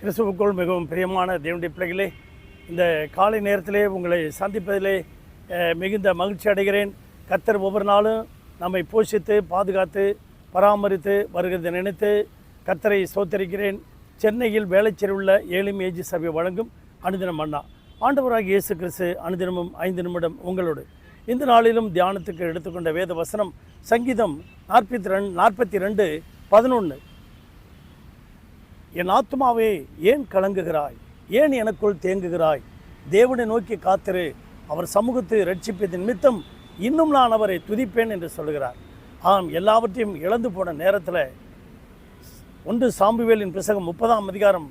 கிறிஸ்துவுக்குள் மிகவும் பிரியமான தேவனுடைய பிள்ளைகளே இந்த காலை நேரத்திலே உங்களை சந்திப்பதிலே மிகுந்த மகிழ்ச்சி அடைகிறேன். கத்தர் ஒவ்வொரு நாளும் நம்மை போஷித்து பாதுகாத்து பராமரித்து வருகிறதை நினைத்து கத்தரை சோத்தரிக்கிறேன் சென்னையில் வேலைச்சேரி உள்ள ஏழும் ஏஜி சபை வழங்கும் அனுதினம் அண்ணா. ஆண்டவராக இயேசு கிறிஸ்து அனுதினமும் ஐந்து நிமிடம் உங்களோடு. இந்த நாளிலும் தியானத்துக்கு எடுத்துக்கொண்ட வேத வசனம் சங்கீதம் நாற்பத்தி ரெண்டு நாற்பத்தி ரெண்டு பதினொன்று என் ஆத்மாவே ஏன் கலங்குகிறாய்? ஏன் எனக்குள் தேங்குகிறாய்? தேவனை நோக்கி காத்திரு. அவர் சமூகத்தை ரட்சிப்பதன் நிமித்தம் இன்னும் நான் அவரை துதிப்பேன் என்று சொல்கிறார் ஆம் எல்லாவற்றையும் இழந்து போன நேரத்தில் ஒன்று சாம்புவேலின் பிசகம் முப்பதாம் அதிகாரம்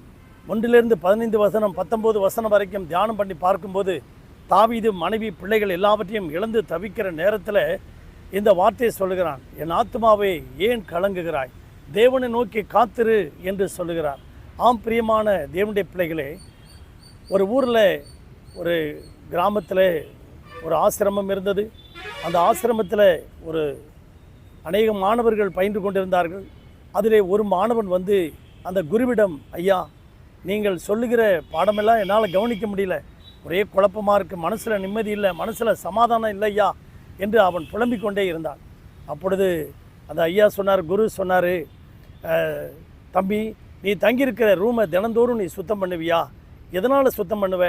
ஒன்றிலிருந்து பதினைந்து வசனம் பத்தொம்போது வசனம் வரைக்கும் தியானம் பண்ணி பார்க்கும்போது தாவீது மனைவி பிள்ளைகள் எல்லாவற்றையும் இழந்து தவிக்கிற நேரத்தில் இந்த வார்த்தையை சொல்லுகிறான். என் ஆத்மாவை ஏன் கலங்குகிறாய்? தேவனை நோக்கி காத்திரு என்று சொல்லுகிறார். ஆம் பிரியமான தேவனுடைய பிள்ளைகளே ஒரு ஊரில் ஒரு கிராமத்தில் ஒரு ஆசிரமம் இருந்தது. அந்த ஆசிரமத்தில் ஒரு அநேக மாணவர்கள் பயின்று கொண்டிருந்தார்கள். அதிலே ஒரு மாணவன் வந்து அந்த குருவிடம் ஐயா நீங்கள் சொல்லுகிற பாடமெல்லாம் என்னால் கவனிக்க முடியல. ஒரே குழப்பமாக இருக்குது மனசில் நிம்மதி இல்லை. மனசில் சமாதானம் இல்லையா? என்று அவன் புலம்பிக் கொண்டே இருந்தான். அப்பொழுது அந்த ஐயா சொன்னார் குரு சொன்னார் தம்பி நீ தங்கியிருக்கிற ரூமை தினந்தோறும் நீ சுத்தம் பண்ணுவியா? எதனால் சுத்தம் பண்ணுவ?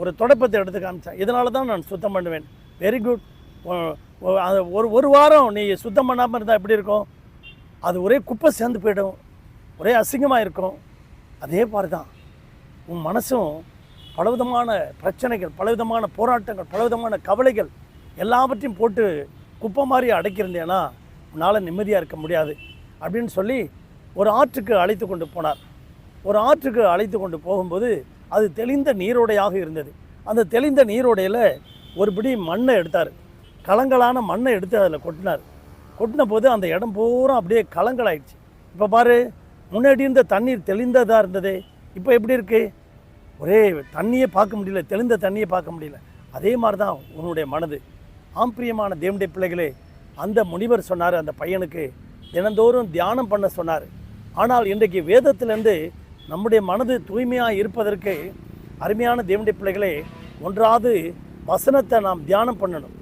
ஒரு தொடப்பத்தை எடுத்து காமிச்சேன் இதனால தான் நான் சுத்தம் பண்ணுவேன். வெரி குட் ஒரு ஒரு வாரம் நீ சுத்தம் பண்ணாமல் இருந்தால் எப்படி இருக்கும்? அது ஒரே குப்பை சேர்ந்து போயிடும். ஒரே அசிங்கமாக இருக்கும். அதே மாதிரி தான் உன் மனசும் பலவிதமான பிரச்சனைகள் பலவிதமான போராட்டங்கள் பலவிதமான கவலைகள் எல்லாவற்றையும் போட்டு குப்பை மாதிரி அடைக்கிருந்தேன்னா உன்னால் நிம்மதியாக இருக்க முடியாது அப்படின்னு சொல்லி ஒரு ஆற்றுக்கு அழைத்து கொண்டு போனார். ஒரு ஆற்றுக்கு அழைத்து கொண்டு போகும்போது அது தெளிந்த நீரோடையாக இருந்தது. அந்த தெளிந்த நீரோடையில் ஒரு பிடி மண்ணை எடுத்தார். கலங்களான மண்ணை எடுத்து அதில் கொட்டினார். கொட்டின போது அந்த இடம் பூரா அப்படியே கலங்களாயிடுச்சு இப்போ பாரு முன்னாடி இருந்த தண்ணீர் தெளிந்ததாக இருந்ததே. இப்போ எப்படி இருக்கு? ஒரே தண்ணியே பார்க்க முடியல தெளிந்த தண்ணியை பார்க்க முடியல. அதே மாதிரி தான் உன்னுடைய மனது. ஆம்பிரியமான தேவனுடைய பிள்ளைகளே அந்த முனிவர் சொன்னார் அந்த பையனுக்கு தினந்தோறும் தியானம் பண்ண சொன்னார். ஆனால் இன்றைக்கு வேதத்திலேருந்து நம்முடைய மனது தூய்மையாக இருப்பதற்கு அருமையான தேவனுடைய பிள்ளைகளே ஒன்றாவது வசனத்தை நாம் தியானம் பண்ணணும்.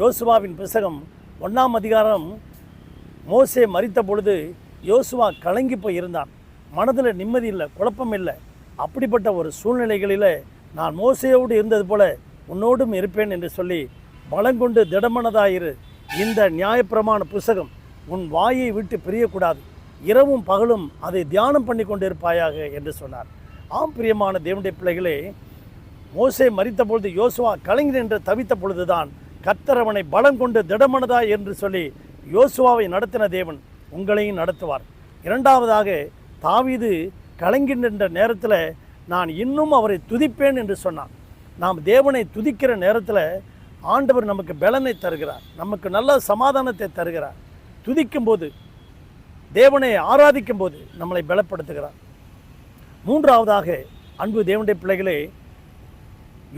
யோசுவாவின் புஸ்தகம் ஒன்றாம் அதிகாரம் மோசே மறித்த பொழுது யோசுவா கலங்கி போய் இருந்தான் மனதில் நிம்மதி இல்லை குழப்பம் இல்லை. அப்படிப்பட்ட ஒரு சூழ்நிலைகளில் நான் மோசையோடு இருந்தது போல உன்னோடும் இருப்பேன் என்று சொல்லி பலங்கொண்டு திடமனதாயிரு. இந்த நியாயப்பிரமாண புஸ்தகம் உன் வாயை விட்டு பிரியக்கூடாது. இரவும் பகலும் அதை தியானம் பண்ணி கொண்டிருப்பாயாக என்று சொன்னார். ஆம் பிரியமான தேவனுடைய பிள்ளைகளே மோசே மறித்த பொழுது யோசுவா கலைஞர் என்று தவித்த பொழுதுதான் கத்தரவனை பலம் கொண்டு திடமனதா என்று சொல்லி யோசுவாவை நடத்தின தேவன் உங்களையும் நடத்துவார். இரண்டாவதாக தாவிது கலைஞர் நேரத்தில் நான் இன்னும் அவரை துதிப்பேன் என்று சொன்னான். நாம் தேவனை துதிக்கிற நேரத்தில் ஆண்டவர் நமக்கு பலனை தருகிறார். நமக்கு நல்ல சமாதானத்தை தருகிறார். துதிக்கும்போது தேவனை ஆராதிக்கும் போது நம்மளை பலப்படுத்துகிறார். மூன்றாவதாக அன்பு தேவனுடைய பிள்ளைகளே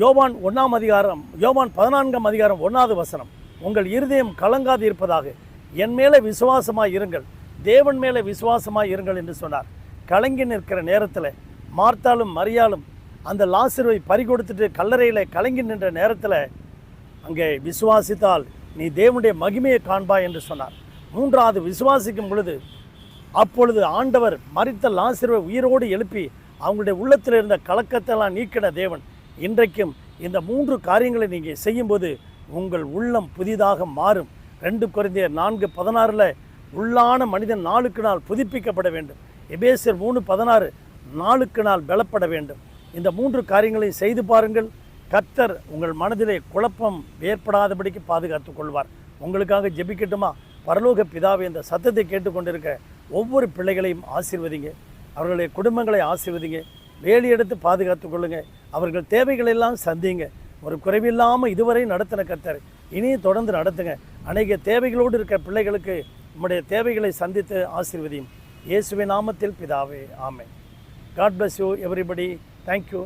யோவான் ஒன்றாம் அதிகாரம் யோவான் பதினான்காம் அதிகாரம் ஒன்றாவது வசனம். உங்கள் இருதயம் கலங்காது இருப்பதாக என் மேலே விசுவாசமாக இருங்கள். தேவன் மேலே விசுவாசமாக இருங்கள் என்று சொன்னார். கலங்கி நிற்கிற நேரத்தில் மார்த்தாலும் மரியாலும் அந்த லாசிருவை பறிகொடுத்துட்டு கல்லறையில் கலங்கி நின்ற நேரத்தில் அங்கே விசுவாசித்தால் நீ தேவனுடைய மகிமையை காண்பாய் என்று சொன்னார். மூன்றாவது விசுவாசிக்கும் பொழுது அப்பொழுது ஆண்டவர் மறித்த லாசிரவை உயிரோடு எழுப்பி அவங்களுடைய உள்ளத்தில் இருந்த கலக்கத்தெல்லாம் நீக்கின தேவன். இன்றைக்கும் இந்த மூன்று காரியங்களை நீங்கள் செய்யும்போது உங்கள் உள்ளம் புதிதாக மாறும். ரெண்டு குறைந்த நான்கு பதினாறில் உள்ளான மனிதன் நாளுக்கு நாள் புதுப்பிக்கப்பட வேண்டும். எபேசியர் மூணு பதினாறு நாளுக்கு நாள் பலப்பட வேண்டும். இந்த மூன்று காரியங்களையும் செய்து பாருங்கள். கர்த்தர் உங்கள் மனதிலே குழப்பம் ஏற்படாதபடிக்கு பாதுகாத்து கொள்வார். உங்களுக்காக ஜெபிக்கட்டுமா? பரலோக பிதாவை இந்த சத்தத்தை கேட்டுக்கொண்டிருக்க ஒவ்வொரு பிள்ளைகளையும் ஆசீர்வதிங்க. அவர்களுடைய குடும்பங்களை ஆசீர்வதிங்க. வேலி எடுத்து பாதுகாத்து கொள்ளுங்க. அவர்கள் தேவைகளெல்லாம் சந்திங்க. ஒரு குறைவில்லாமல் இதுவரை நடத்தின கர்த்தர் இனியும் தொடர்ந்து நடத்துங்க. அநேக தேவைகளோடு இருக்க பிள்ளைகளுக்கு உம்முடைய தேவைகளை சந்தித்து ஆசீர்வதியும். இயேசுவின் நாமத்தில் பிதாவே ஆமை God bless you everybody thank you